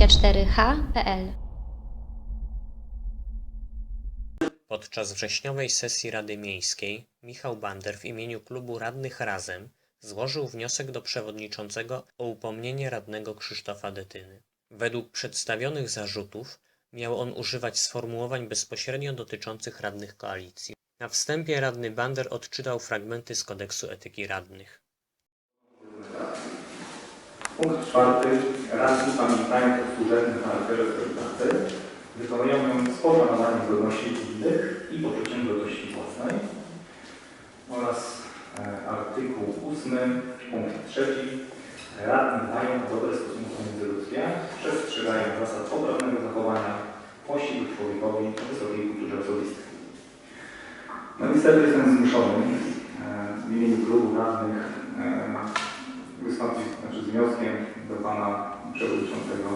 24h.pl Podczas wrześniowej sesji Rady Miejskiej Michał Bander w imieniu klubu radnych Razem złożył wniosek do przewodniczącego o upomnienie radnego Krzysztofa Detyny. Według przedstawionych zarzutów miał on używać sformułowań bezpośrednio dotyczących radnych koalicji. Na wstępie radny Bander odczytał fragmenty z kodeksu etyki radnych. Punkt czwarty. Radni pamiętają o służebnym charakterze swojej pracy, wykonują ją z poszanowaniem godności innych i poczuciem godności własnej. Oraz e, artykuł ósmy, punkt trzeci. Radni mają dobre stosunki międzyludzkie, przestrzegają zasad poprawnego zachowania, pościgu człowiekowi wysokiej kulturze osobistej. No niestety jestem zmuszony e, w imieniu klubu radnych e, wystąpić wnioskiem do Pana Przewodniczącego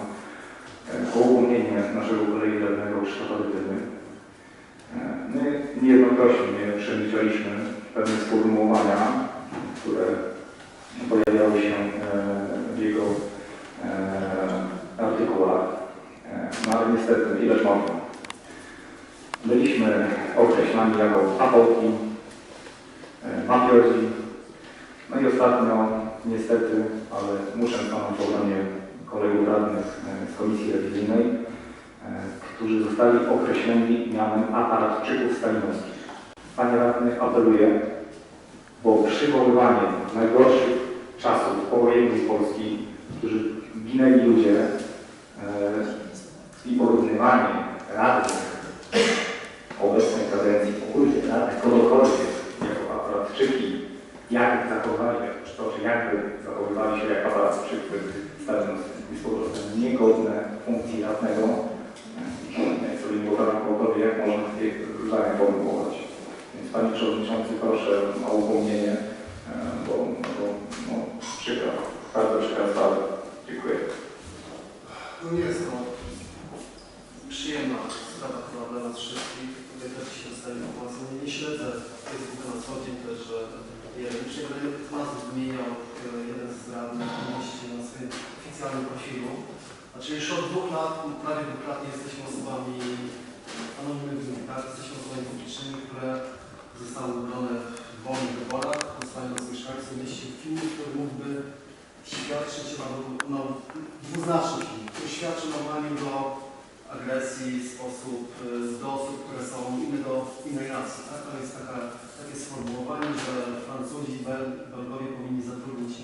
e, o upomnienie naszego kolegi radnego Krzysztofa Dytyny. E, My niejednokrotnie przemyśleliśmy pewne sformułowania, które pojawiały się e, w jego e, artykułach. E, No ale niestety, ileż można. Byliśmy określani jako apoki, e, mafiozi, no i ostatnio, niestety, ale muszę stanąć w kolegów radnych e, z Komisji Rewizyjnej, e, którzy zostali określeni mianem aparatczyków stalinowskich. Panie radnych, apeluję, bo przywoływanie najgorszych czasów powojennej Polski, w których ginęli ludzie e, i porównywanie radnych obecnej kadencji, ogólnie radnych kogokolwiek jako aparatczyki jak zachowali, jakby zachowywali się jak aparatczycy stalinowscy, jest po prostu niegodne funkcji radnego. Sobie nie wyobrażam kogokolwiek, jak można takie zdania formułować. Więc Panie Przewodniczący, proszę o upomnienie, e, bo, bo no, przykra, bardzo przykra sprawa. Dziękuję. No jest to przyjemna sprawa chyba dla nas wszystkich. Też się dostaje informacje. Nie, śledzę Facebooka na co dzień też, że już nie będę nazw wymieniał e, jeden z radnych na swoim oficjalnym profilu. Znaczy już od dwóch lat, prawie dwóch lat nie jesteśmy osobami anonimowymi, tak? Jesteśmy osobami publicznymi, które zostały wybrane w wolnych wyborach, zostały nas mieszkańców mieści film, który mógłby świadczyć no, no, dwuznaczny film, który świadczy normalnie do agresji w sposób y, do osób, które są inne do innej racji. Tak? To jest taka, takie sformułowanie, że Francuzi i Bel- Belgowie powinni zatrudnić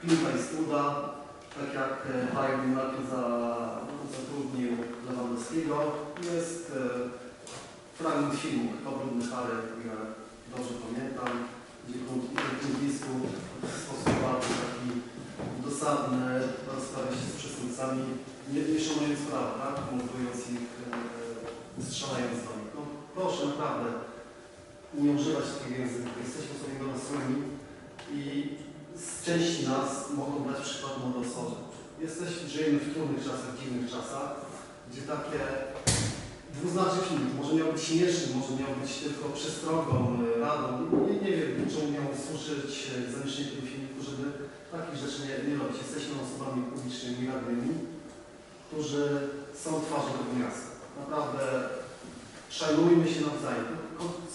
Klimta i Studa, tak jak e, Bayern najpierw za, zatrudnił Lewandowskiego. Jest e, fragment filmu Kto brudny Harry, dobrze pamiętam, gdzie Klintwisku w sposób bardzo taki dosadny rozprawia się z przestępcami, nie, nie szanując prawa, tak? Montując ich, e, strzelając do nich. No proszę naprawdę nie używać takiego języka. Jesteśmy sobie dorosłymi i z części nas mogą dać przykład młode osoby. Jesteśmy, żyjemy w trudnych czasach, dziwnych czasach, gdzie takie dwuznaczny film może miał być śmieszny, może miał być tylko przestrogą, e, radą. Nie, nie wiem, czemu miał służyć e, zamieszczenie tego filmiku, żeby takich rzeczy nie, nie robić. Jesteśmy osobami publicznymi, radnymi, którzy są twarzą tego miasta. Naprawdę szanujmy się nawzajem.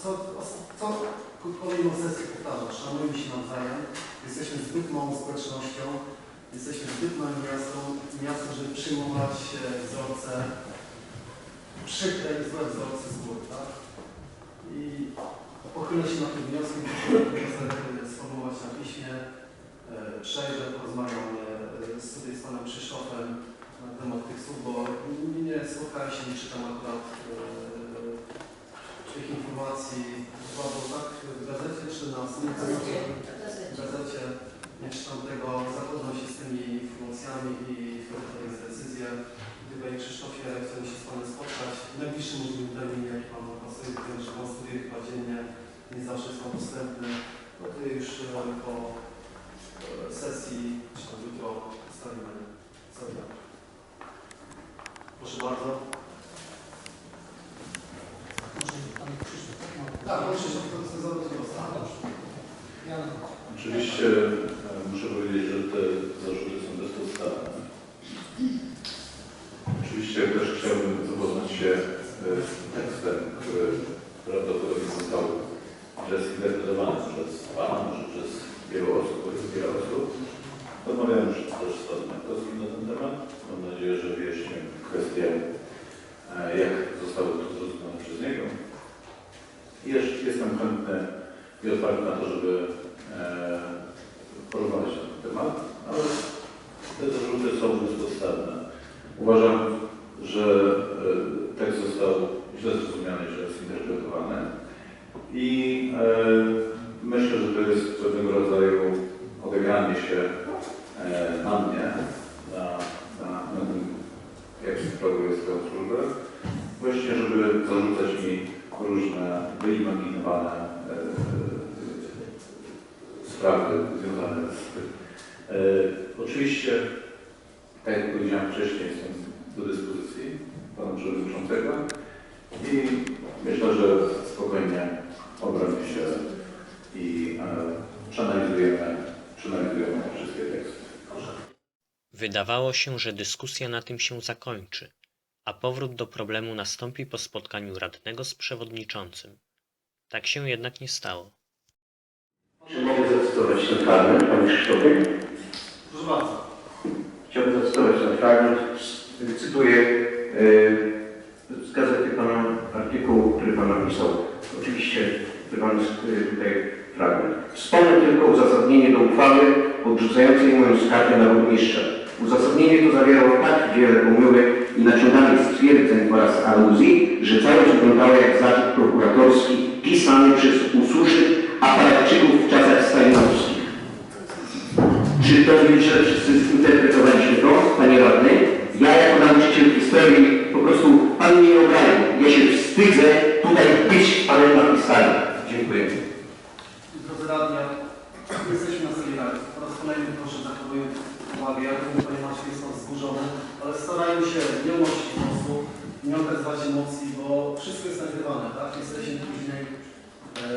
Co, co ko- kolejną sesję powtarzam, szanujmy się nawzajem. Jesteśmy zbyt małą społecznością, jesteśmy zbyt małym miastem, miastem, żeby przyjmować e, wzorce, przykre i złe wzorce z góry, tak? I pochylę się nad tym wnioskiem, który wniosek e, sformułować na piśmie, e, przejrzę, porozmawiam e, z, panem Krzysztofem na temat tych słów, bo nie, spotkałem się, nie czytam akurat e, tych informacji, było tak w gazecie czy na w gazecie, nie czytam tego, zapoznam się z tymi informacjami i wtedy podejmę decyzję. Panie Krzysztofie, chcemy się z Panem spotkać w najbliższym możliwym terminie, jaki Pan pasuje, wiem, że Pan studiuje chyba dziennie, nie zawsze jest Pan dostępny. No to już e, po sesji, czy tam jutro ustalimy. Proszę bardzo. Tak, głos. Oczywiście e, muszę powiedzieć, że te zarzuty są bezpodstawne. oczywiście też chciałbym zapoznać się e, z tekstem, który prawdopodobnie został źle zinterpretowany przez Pana, może przez wielu osób, wiele osób. Rozmawiałem już też z Panem Markowskim na ten temat. Mam nadzieję, że wyjaśnię kwestię, e, jak zostało to zrozumiane przez niego. I jeszcze jestem chętny i otwarty na to, żeby e, porozmawiać na ten temat, ale te zarzuty są bezpodstawne. Uważam, że e, tekst został źle zrozumiany, źle zinterpretowany i e, myślę, że to jest pewnego rodzaju odegranie się e, na mnie, na, na, na tym, jak sprawuję swoją służbę, właśnie żeby zarzucać mi różne wyimaginowane e, sprawy związane z tym. E, oczywiście, tak jak powiedziałem wcześniej, jestem do dyspozycji pana przewodniczącego i myślę, że spokojnie obramy się i e, przeanalizujemy, przeanalizujemy wszystkie teksty. Wydawało się, że dyskusja na tym się zakończy, a powrót do problemu nastąpi po spotkaniu radnego z przewodniczącym. Tak się jednak nie stało. Czy mogę zacytować ten fragment, Panie Krzysztofie? Proszę bardzo. Chciałbym zacytować ten fragment. Cytuję e, z gazety Pana artykułu, który Pan napisał. Oczywiście z e, tutaj fragment. Wspomnę tylko uzasadnienie do uchwały odrzucającej moją skargę na burmistrza. Uzasadnienie to zawierało tak wiele pomyłek i naciąganych stwierdzeń oraz aluzji, że całość wyglądała jak zarzut prokuratorski pisany przez usłusznych aparatczyków w czasach stalinowskich. Czy to źle wszyscy zinterpretowaliśmy to, panie radny? Ja jako nauczyciel historii po prostu pan mnie nie obraził. Ja się wstydzę tutaj być panem na sali. Dziękuję. Drodzy radni, jesteśmy na rady. Po raz kolejny proszę zachowuję uwagę. Ja wiem, Panie Maciej jest pan wzburzony, ale starajmy się nie unosić głosu, nie okazywać emocji, bo wszystko jest nagrywane, tak? Jesteśmy później... E,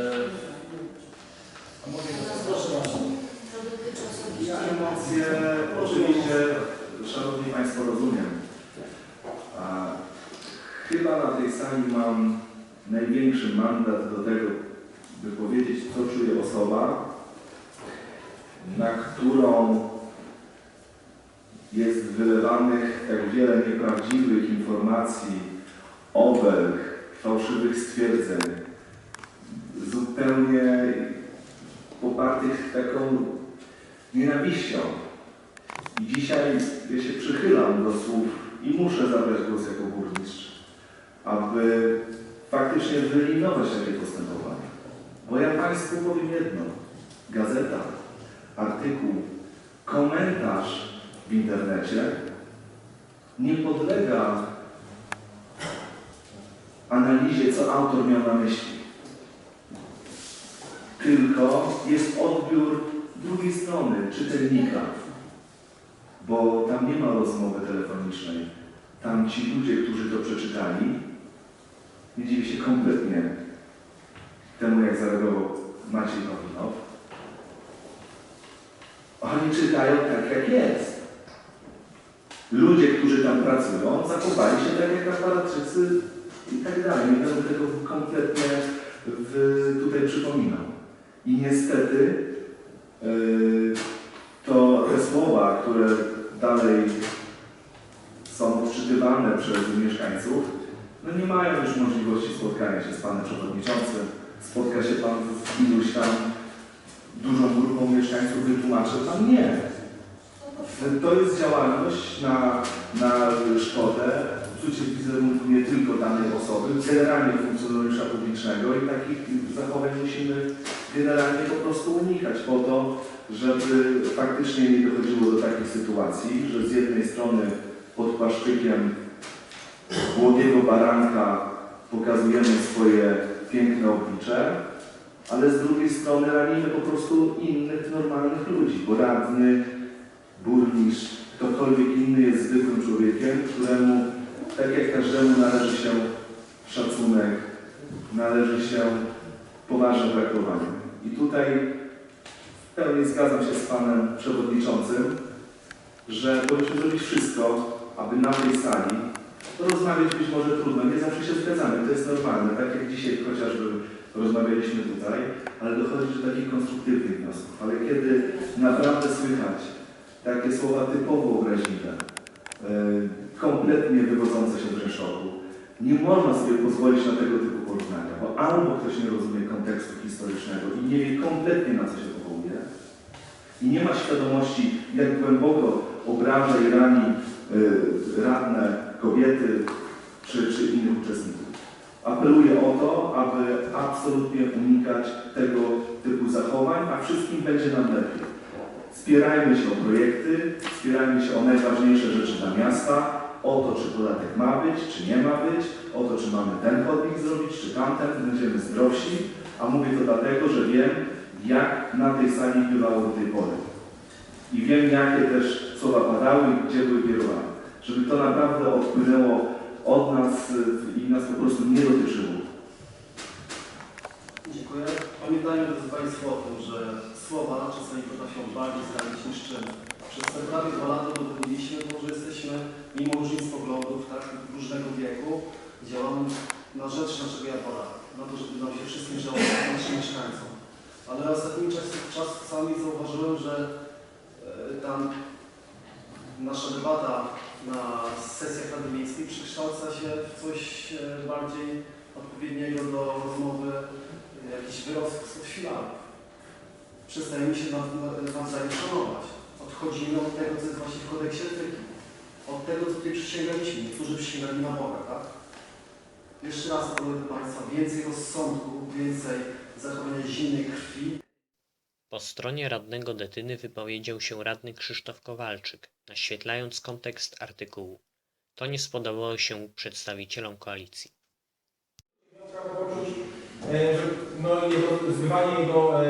a mogę proszę Ja emocje oczywiście, Szanowni Państwo, rozumiem. A chyba na tej sali mam największy mandat do tego, by powiedzieć, co czuje osoba, na którą jest wylewanych tak wiele nieprawdziwych informacji, obelg, fałszywych stwierdzeń, zupełnie popartych taką nienawiścią. I dzisiaj ja się przychylam do słów i muszę zabrać głos jako burmistrz, aby faktycznie wyeliminować takie postępowania. Bo ja Państwu powiem jedno. Gazeta, artykuł, komentarz w internecie nie podlega analizie, co autor miał na myśli. Tylko jest odbiór drugiej strony, czytelnika. Bo tam nie ma rozmowy telefonicznej. Tam ci ludzie, którzy to przeczytali, nie dziwię się kompletnie temu, jak zareagował Maciej Pawlinow. Oni czytają tak, jak jest. Ludzie, którzy tam pracują, zachowali się tak, jak aparatczycy i tak dalej. Nie będę tego kompletnie w, tutaj przypominał. I niestety Yy, to te słowa, które dalej są odczytywane przez mieszkańców, no nie mają już możliwości spotkania się z Panem Przewodniczącym. Spotka się Pan z iluś tam dużą grupą mieszkańców, wytłumaczy Pan nie. To jest działalność na, na szkodę, psucie wizerunku nie tylko danej osoby, generalnie funkcjonariusza publicznego i takich zachowań musimy generalnie po prostu unikać po to, żeby faktycznie nie dochodziło do takich sytuacji, że z jednej strony pod płaszczykiem młodego baranka pokazujemy swoje piękne oblicze, ale z drugiej strony ranimy po prostu innych normalnych ludzi, bo radny, burmistrz, ktokolwiek inny jest zwykłym człowiekiem, któremu tak jak każdemu należy się szacunek, należy się poważne traktowanie. I tutaj w pełni zgadzam się z Panem Przewodniczącym, że powinniśmy zrobić wszystko, aby na tej sali Rozmawiać być może trudno, nie zawsze się zgadzamy, to jest normalne, tak jak dzisiaj chociażby rozmawialiśmy tutaj, ale dochodzi do takich konstruktywnych wniosków. Ale kiedy naprawdę słychać takie słowa typowo obraźliwe, yy, kompletnie wywodzące się z Rzeszowu, nie można sobie pozwolić na tego typu porównania, bo albo ktoś nie rozumie kontekstu historycznego i nie wie kompletnie na co się powołuje i nie ma świadomości, jak głęboko obraża i rani y, radne kobiety czy, czy innych uczestników. Apeluję o to, aby absolutnie unikać tego typu zachowań, a wszystkim będzie nam lepiej. Spierajmy się o projekty, spierajmy się o najważniejsze rzeczy dla miasta, o to, czy podatek ma być, czy nie ma być, o to, czy mamy ten chodnik zrobić, czy tamten, będziemy zdrowsi, a mówię to dlatego, że wiem, jak na tej sali bywało do tej pory. I wiem, jakie też słowa padały i gdzie były kierowane. Żeby to naprawdę odpłynęło od nas y, i nas po prostu nie dotyczyło. Dziękuję. Pamiętajmy drodzy Państwo o tym, że słowa czasami potrafią bardziej zranić niż czyn. Przez te prawie dwa lata udowodniliśmy, to, że jesteśmy mimo różnic poglądów, tak, różnego wieku, działamy na rzecz naszego Japola, na to, żeby nam się wszystkim działo, naszym mieszkańcom. Ale ostatnimi czas- czasami zauważyłem, że e, tam nasza debata na sesjach Rady Miejskiej przekształca się w coś e, bardziej odpowiedniego do rozmowy jakichś wyrosłych z chwilami. Przestajemy się naw- na- nawzajem szanować. Odchodzimy od tego, co jest właśnie w kodeksie etyki. Od tego, co tutaj przysięgaliśmy. Niektórzy przysięgali na Boga, tak? Jeszcze raz apeluję do Państwa, więcej rozsądku, więcej zachowania zimnej krwi, Po stronie radnego Detyny wypowiedział się radny Krzysztof Kowalczyk, naświetlając kontekst artykułu. To nie spodobało się przedstawicielom koalicji. No, jego, zbywanie jego e,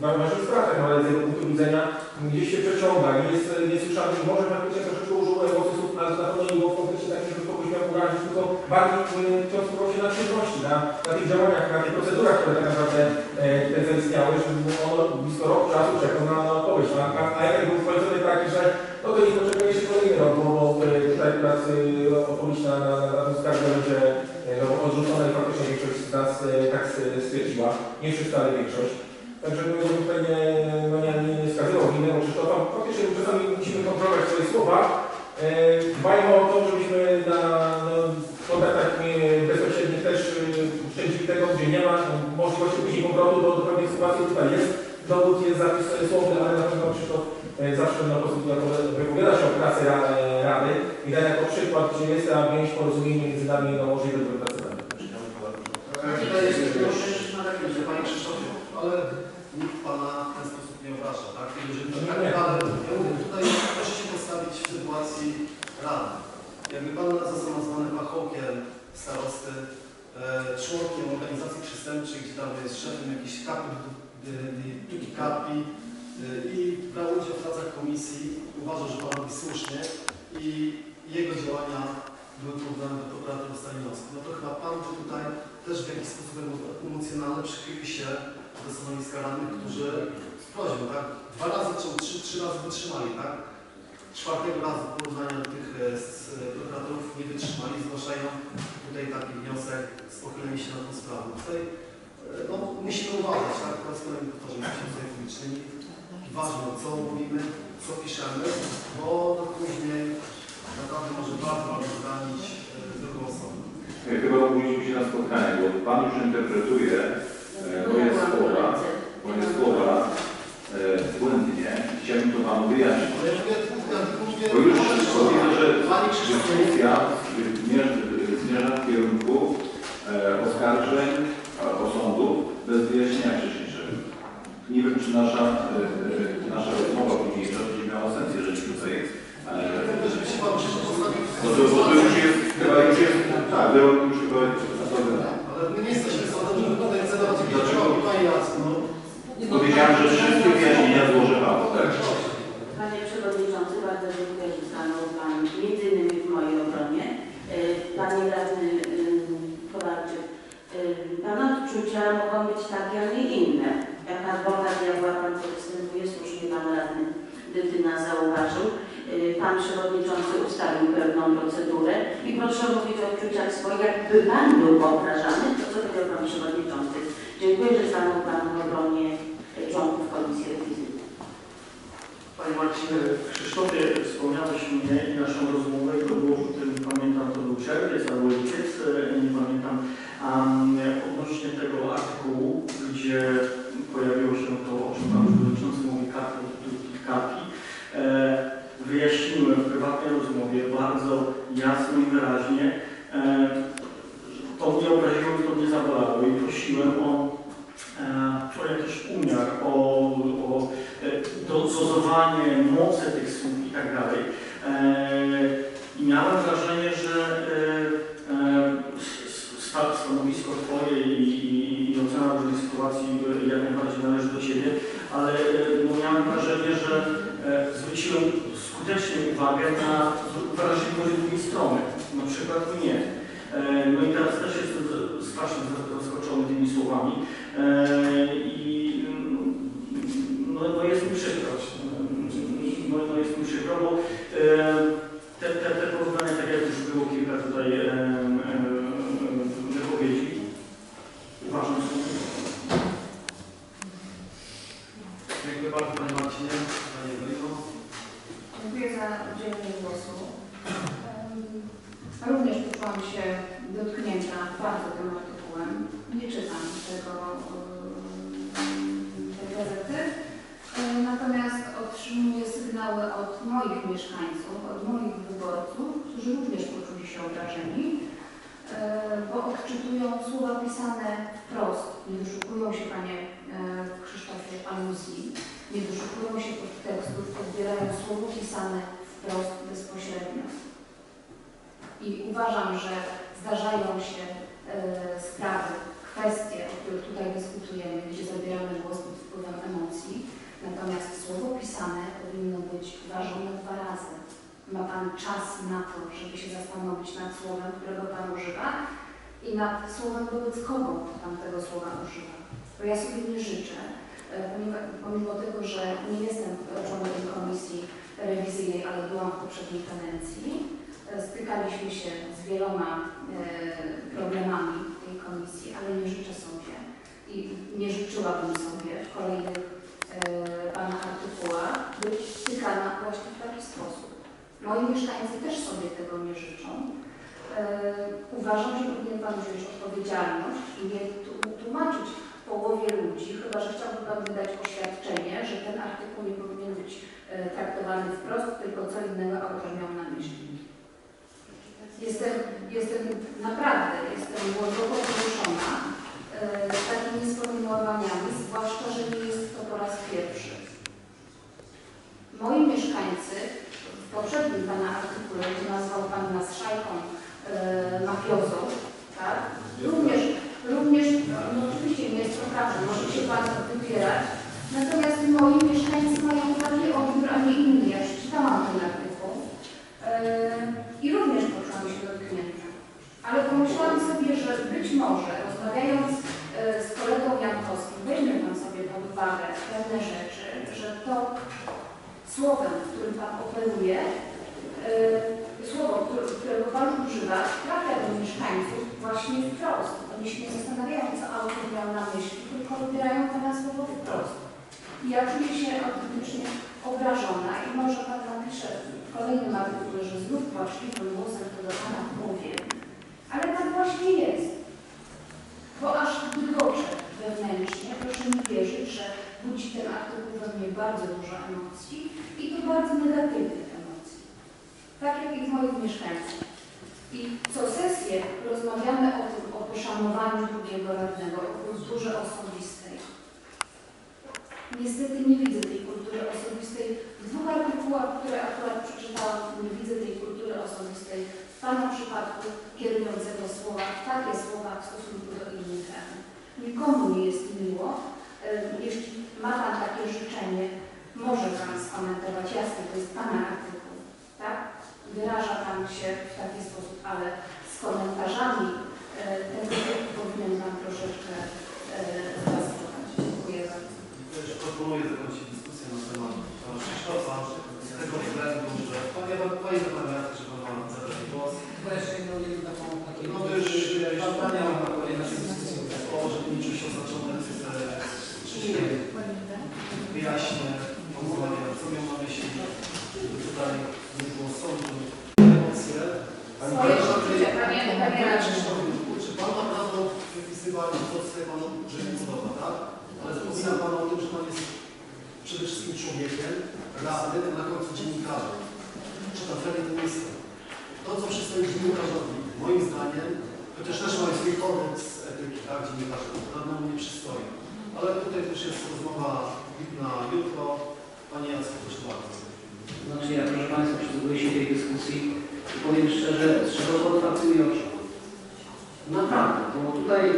ważnych sprawach, ale z jego punktu widzenia gdzieś się przeciąga, nie jest niesłyszany. Może faktycznie troszeczkę użył głosów, ale na pewno nie było kontekście takim, żeby kogoś miał urazić, tylko bardziej e, koncentrował się na czynności, na, na tych działaniach, na tych procedurach, które tak naprawdę e, tutaj zaistniały, że ono blisko rok czasu czekał na, na odpowiedź. A, a, a efekt był końcowy taki, że no to nie poczekuje się kolejny rok, bo, e, tutaj e, odpowiedź na, na, skargę e, i faktycznie większość z nas e, tak stwierdziła, nie wszyscy, ale większość. Także no, tutaj nie, no, nie, nie, nie wskazywał winnego Krzysztofa. Faktycznie czasami musimy kontrolować swoje słowa. E, dbajmy o to, żebyśmy na no, kontaktach e, bezpośrednich też e, szczędzili tego, gdzie nie ma e, możliwości później powrotu do, do pewnej sytuacji. Tutaj jest dowód, jest zapis e, słowny, ale na pewno Krzysztof e, zawsze na prostu wypowiada się o pracy ra, e, Rady i daje jako przykład, gdzie jest ta więź porozumienie między nami no, możliwe do pracy Rady. Wydaje się, że że Panie Ale nikt Pana w ten sposób nie obraża, tak? Jeżeli, No tak nie. ale tutaj proszę się postawić w sytuacji rady. Jakby Pan został nazwany pachołkiem starosty, e, członkiem organizacji przestępczej, gdzie tam jest szefem jakiejś kapy, tuki kapi e, i brał udział w pracach komisji, uważał, że Pan robi słusznie i jego działania były porównane do prokuratury stalinowskiej. No to chyba Pan tutaj też w jakiś sposób emo- emocjonalny przychylił się do stanowiska radnych, którzy z prośbą, tak? Dwa razy czy trzy, trzy razy wytrzymali, tak? Czwartego razu porównania tych e, e, prokuratorów nie wytrzymali, zgłaszają tutaj taki wniosek z pochyleniem się nad tą sprawą. Tutaj e, no, musimy uważać, tak? Po raz kolejny powtarzam, jesteśmy tutaj publicznymi. Ważne, co mówimy, co piszemy, bo później naprawdę może bardzo zranić drugą osobę. Chyba powinniśmy się na spotkanie, bo Pan już interpretuje e, moje słowa, moje słowa e, błędnie. Chciałbym to Panu wyjaśnić. Ale Bo już widzę, że dyskusja zmierza, w kierunku e, oskarżeń e, osądów bez wyjaśnienia wcześniejszego. Nie wiem, czy nasza, e, nasza rozmowa późniejsza będzie miała sens, jeżeli tutaj e, postawił w bo to, to już jest, chyba już jest, tak, już chyba jest. Ale my nie jesteśmy sądem, żeby tutaj celować jakieś Dlaczego? drogi, Panie Jacku, no. Że wszystkie wyjaśnienia tak? Panie Przewodniczący, bardzo dziękuję, że stanął Pan między innymi w mojej obronie. Y, Panie Radny y, Kowalczyk, y, Pana odczucia mogą być takie, a nie inne. Jak adwokat, jak Pan występuje, słusznie Pan Radny Dytyna zauważył. Pan Przewodniczący ustalił pewną procedurę i proszę mówić o odczuciach swoich, jakby Pan był obrażany, to co powiedział Pan Przewodniczący. Dziękuję, że stanął Pan w obronie członków Komisji Rewizyjnej. Panie Marcinie, Krzysztofie, wspomniałeś mnie i naszą rozmowę to było, w tym pamiętam, to był czerwiec albo lipiec, e, nie pamiętam, um, odnośnie tego artykułu, gdzie pojawiło się to, o czym Pan Przewodniczący mówi, karty, kartki. E, wyjaśniłem w prywatnej rozmowie bardzo jasno i wyraźnie, e, to mnie obraziło, to mnie zabolało i prosiłem o, e, o jakiś umiar, o, o e, dozowanie mocy tych słów i tak dalej. E, I miałem wrażenie, że e, e, s- sta- stanowisko Twoje i, i, i ocena różnych sytuacji e, jak najbardziej należy do Ciebie, ale e, no, miałem wrażenie, że e, zwróciłem skutecznie uwagę na wrażliwość drugiej strony, na przykład mnie. E, No i teraz też jestem z- strasznie zaskoczony tymi słowami E, i mm, no, no jest mi przykro. No, no jest mi przykro, bo e, te, te, te porównania, tak jak już było kilka tutaj e, e, wypowiedzi, uważam, są Dziękuję bardzo Panie Marcinie. Panie Ewelino. Dziękuję za udzielenie głosu. Em, Również poczułam się dotknięta bardzo tym artykułem. Nie czytam tego, em, tej gazety. Em, Natomiast otrzymuję sygnały od moich mieszkańców, od moich wyborców, którzy również poczuli się obrażeni, em, bo odczytują słowa pisane wprost. Nie doszukują się, Panie e, Krzysztofie, aluzji nie doszukują się podtekstów, odbierają słowo pisane wprost, bezpośrednio. I uważam, że zdarzają się e, sprawy, kwestie, o których tutaj dyskutujemy, gdzie zabieramy głos pod wpływem emocji, natomiast słowo pisane powinno być ważone dwa razy. Ma Pan czas na to, żeby się zastanowić nad słowem, którego Pan używa i nad słowem, wobec kogo Pan tego słowa używa. Bo ja sobie nie życzę, E, pomimo, tego, że nie jestem członkiem komisji rewizyjnej, ale byłam w poprzedniej kadencji, e, stykaliśmy się z wieloma e, problemami tej komisji, ale nie życzę sobie i nie życzyłabym sobie w kolejnych Pana artykułach być stykana właśnie w taki sposób. Moi mieszkańcy też sobie tego nie życzą. E, uważam, że powinien Pan wziąć odpowiedzialność i nie tłumaczyć połowie ludzi, chyba że chciałby Pan wydać oświadczenie, że ten artykuł nie powinien być e, traktowany wprost, tylko co innego autor miał na myśli. Jestem, jestem naprawdę, jestem głęboko poruszona e, takimi sformułowaniami, zwłaszcza, że nie jest to po raz pierwszy. Moi mieszkańcy w poprzednim Pana artykule, gdzie nazwał Pan nas szajką e, mafiozą, tak? Również, również, no oczywiście nie jest to prawda, może się Pan wypierać, natomiast moi mieszkańcy mają taki odbiór, a nie inny. Ja przeczytałam ten artykuł e, i również poczułam się dotknięta. Ale pomyślałam sobie, że być może rozmawiając e, z kolegą Jankowskim, weźmie Pan sobie pod uwagę pewne rzeczy, że to słowem, którym Pan operuje, e, słowo, które- którego Pan używa, trafia do mieszkańców właśnie wprost. Oni się nie zastanawiają, co autor miał na myśli, tylko wybierają Pana słowo wprost. I ja czuję się autentycznie obrażona i może Pan napisze w kolejnym artykule, że znów płaczliwym głosem to do Pana mówię. Ale tak właśnie jest. Bo aż dygoczę wewnętrznie, proszę mi wierzyć, że budzi ten artykuł we mnie bardzo dużo emocji i to bardzo negatywnych emocji. Tak jak i z moich mieszkańców. I co sesję rozmawiamy o tym, o poszanowaniu drugiego radnego, o kulturze osobistej. Niestety nie widzę tej kultury osobistej. W dwóch artykułach, które akurat przeczytałam, nie widzę tej kultury osobistej. W Pana przypadku kierującego słowa, takie słowa w stosunku do innych radnych. Nikomu nie jest miło. E, Jeśli ma Pan takie życzenie, może Pan skomentować. Jasne, to jest Pana artykuł, tak? Wyraża Pan się w taki sposób, ale z komentarzami e, tego typu powinien Pan troszeczkę e, zastosować. Dziękuję bardzo. Proponuję zakończyć dyskusję na temat pana Krzysztofa z tego względu, że właśnie pozwolenie, co miał na myśli, żeby tutaj nie było sądu, emocje. Swoje przeczucia, panie, panie radny. Czy Pan ma prawo wypisywać to, co Panu że nie podoba, tak? Ale zapomina Pan o tym, że Pan jest przede wszystkim człowiekiem, radnym, a na końcu dziennikarzem. Czy ta feria to jest to, co przystoi dziennikarzowi, moim zdaniem, chociaż też ma swój kodeks etyki, tak, dziennikarza, radnemu nie przystoi. Ale tutaj też jest rozmowa na jutro. Panie Jacku, proszę bardzo. Znaczy ja, proszę Państwa, przysłuchuję się tej dyskusji i powiem szczerze, z czego to otwarty mi oczy. Naprawdę, bo tutaj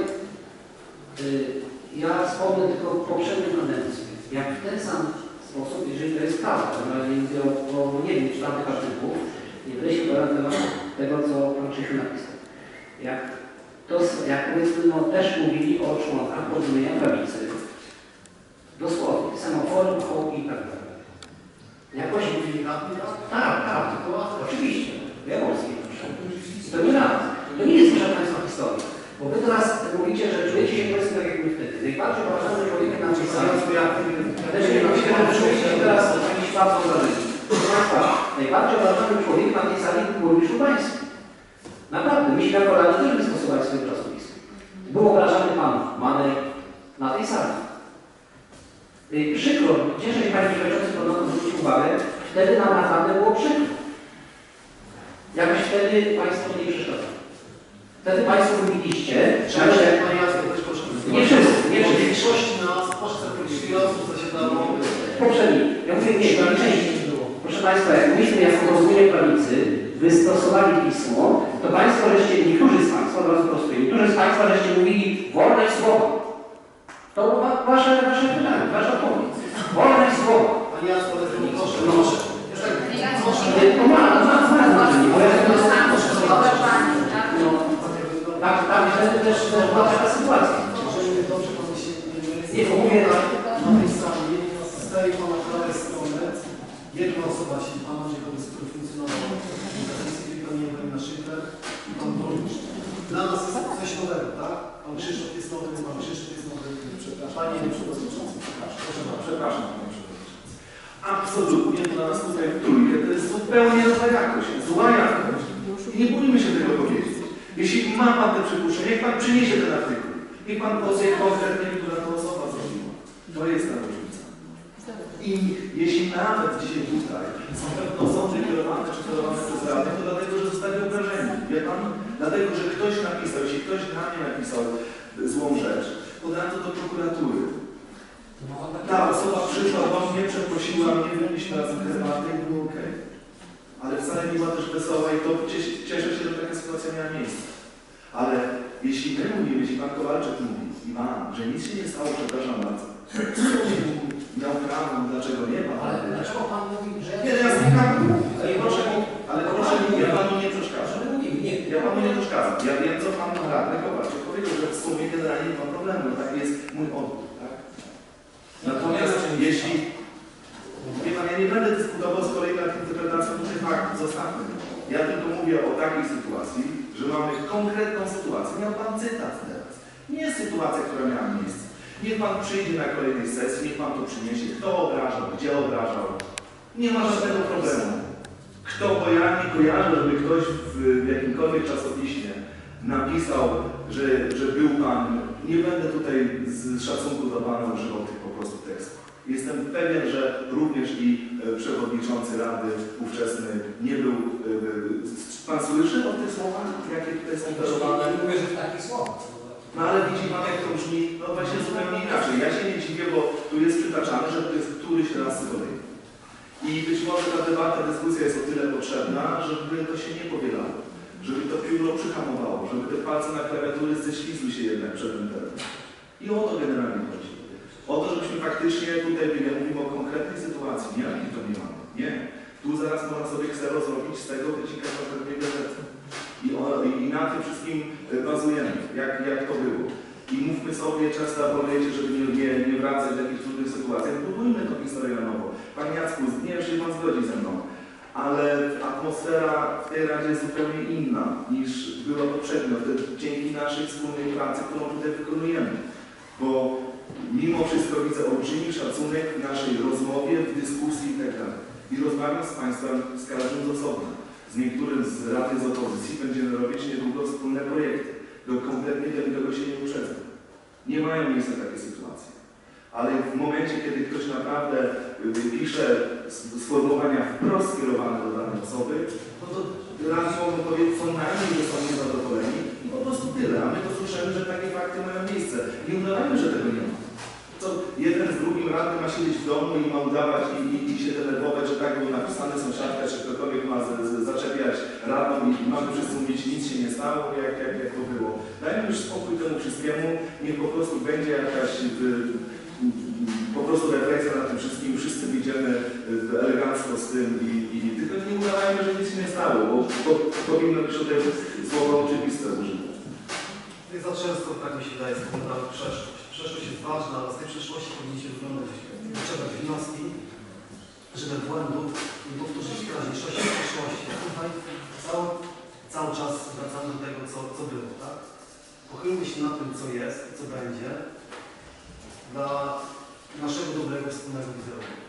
y, ja wspomnę tylko poprzednią kadencję. Jak w ten sam sposób, jeżeli to jest prawda, w razie mówię o, nie wiem, czwartych artykułów, nie będę się tego, co Pan Krzysiu napisał. Jak, to, jak powiedzmy, no, też mówili o członkach porozumienia prawicy, dosłownie, semafory, hołki i tak dalej. Jakoś Mówili radni, tak? tak, tak, tylko oczywiście. Jaworski, proszę. To nie raz. To nie jest proszę Państwa historia. Bo Wy teraz mówicie, że czujecie się powiedzmy tak jak my wtedy. Najbardziej uważamy człowiekiem na tej sali. Też nie mam się czujecie się teraz jakiś bardzo Państwa, najbardziej uważamy człowieka na tej sali był burmistrz Ubański. Naprawdę, myśmy jako radni też wystosowali swoje czasopismo. Był obrażany Pan Manej na tej sali. Y, Przykro, cieszę się Panie Przewodniczący, to zwrócił uwagę, wtedy nam naprawdę było przykro. Jakoś wtedy Państwo to nie przeszkadza. Wtedy Państwo mówiliście, że... Jacku, też. Nie wszyscy, nie wszyscy. większości nas, proszę wiele osób zasiadało. Poprzedni. Ja mówię nie, nie części. Proszę Państwa, jak myśmy jako rozumienie prawicy wystosowali pismo, to Państwo żeście, niektórzy z Państwa, bardzo prosto, niektórzy z Państwa żeście mówili wolność słowa. To wa- wasze, wasze pytanie, wasza odpowiedź. Wolność słowa. Panie Jacku, ale to proszę, proszę. Już tak, proszę. To ma, ma, ma znaczenie, bo ja to Dobra, pani, tak? no, tak, tak, wtedy też też była taka sytuacja. Jeżeli mnie dobrze Pan się nie myli, Nie, bo mówię, na tej sali z tej Pana prawej strony jedna osoba siedzi, Pan Andrzej Kodys, który funkcjonował kadencji, czyli Pan Ewelina Szydler i Pan Burmistrz. Dla nas jest coś nowego, tak? Pan Krzysztof jest nowy, Pan Krzysztof jest nowy. Przepraszam. Panie Przewodniczący, przepraszam. Proszę bardzo. Przepraszam, panie przewodniczący. Absolutnie dla nas tutaj w trójkę to jest zupełnie nowa jakość, zła jakość. I nie bójmy się tego powiedzieć. Jeśli ma pan te przypuszczenia, niech pan przyniesie ten artykuł. Niech pan powie konkretnie, która to osoba zrobiła. To jest różnica. I jeśli nawet dzisiaj tutaj są pewne osoby kierowane czy kierowane przez Radę, to dlatego, że zostali obrażeni. Wie pan? Dlatego, że ktoś napisał, jeśli ktoś na mnie napisał złą rzecz, podam to do prokuratury. Ta osoba przyszła do mnie, przeprosiła mnie, wypiliśmy razem herbatę i było okej. Ale wcale nie była też wesoła i to cieszę, się, że taka sytuacja miała miejsce. Ale jeśli my mówimy, jeśli pan Kowalczyk mówi i pan, że nic się nie stało, przepraszam bardzo, miał prawo, dlaczego nie pan? ale dlaczego Pan mówi, że... Nie, ja słucham, ale proszę mi, ale proszę mi, ja panu nie przeszkadzam. Nie, Ja panu nie przeszkadzam. Ja wiem, co pan radny Kowalczyk powiedział, że w sumie generalnie nie ma problemu. Tak jest mój odbiór, tak? Natomiast jeśli Wie pan, ja nie będę dyskutował z kolei nad interpretacją tych faktów, zostawmy. Ja tylko mówię o takiej sytuacji, że mamy konkretną sytuację. Miał pan cytat teraz. Nie jest sytuacja, która miała miejsce. Niech pan przyjdzie na kolejnej sesji, niech pan to przyniesie. Kto obrażał, gdzie obrażał. Nie ma żadnego problemu. Kto, bo ja nie kojarzę, żeby ktoś w, jakimkolwiek czasopiśmie napisał, że, że był pan. Nie będę tutaj z szacunku do pana używał tych po prostu tekstów. Jestem pewien, że również i e, przewodniczący Rady ówczesny nie był. e, e, Pan słyszy o tych słowach, jakie tutaj są darowane? mówię, że w takich słowach. No ale widzi Pan, jak to brzmi, no właśnie zupełnie inaczej. Ja się nie dziwię, bo tu jest przytaczane, że to jest któryś raz z kolei. I być może ta debata, dyskusja jest o tyle potrzebna, żeby to się nie powielało. Żeby to pióro przyhamowało, żeby te palce na klawiatury ześlizły się jednak przed tym. I o to generalnie chodzi. O to, żebyśmy faktycznie tutaj nie mówimy o konkretnej sytuacji, nie jakiej to nie mamy. Nie. Tu zaraz można sobie ksero zrobić z tego wycinka konkretnej gazety. I, o, I na tym wszystkim e, bazujemy, jak, jak to było. I mówmy sobie, często apelujecie, żeby nie, nie, nie wracać do jakichś trudnych sytuacji. Budujmy tę historię na nowo. Panie Jacku, nie czy Pan zgodzi ze mną, ale atmosfera w tej Radzie jest zupełnie inna niż była poprzednio, dzięki naszej wspólnej pracy, którą tutaj wykonujemy. Bo mimo wszystko widzę olbrzymi szacunek w naszej rozmowie, w dyskusji itd. I rozmawiam z Państwem, z każdym z osobna. Z niektórym z radnych z opozycji będziemy robić niedługo wspólne projekty. To kompletnie do tego się nie uprzedzę. Nie mają miejsca takie sytuacje. Ale w momencie, kiedy ktoś naprawdę y, pisze sformułowania wprost skierowane do danej osoby, no to radni mogą powiedzieć co najmniej, że są niezadowoleni i po prostu tyle. A my to słyszymy, że takie fakty mają miejsce. Nie udawajmy, że tego nie ma. To jeden z drugim radny ma siedzieć w domu i ma udawać i, i, i się denerwować, że tak było napisane sąsiadka, czy ktokolwiek ma z, i mamy wszyscy mówić, nic się nie stało, jak, jak, jak to było. Dajmy już spokój temu wszystkiemu, niech po prostu będzie jakaś y, po prostu refleksja nad tym wszystkim, wszyscy wyjdziemy y, elegancko z tym i, i tylko nie udawajmy, że nic się nie stało, bo, bo powinno być tutaj słowo oczywiste użyte. Za często, tak mi się wydaje, spoglądamy przeszłość. Przeszłość jest ważna, ale z tej przeszłości powinniśmy wyglądać, wyciągać wnioski, żeby błędów nie powtórzyć w teraźniejszości, w przyszłości. Cały, cały czas wracamy do tego, co, co było, tak? Pochylmy się nad tym, co jest i co będzie dla naszego dobrego wspólnego wizerunku.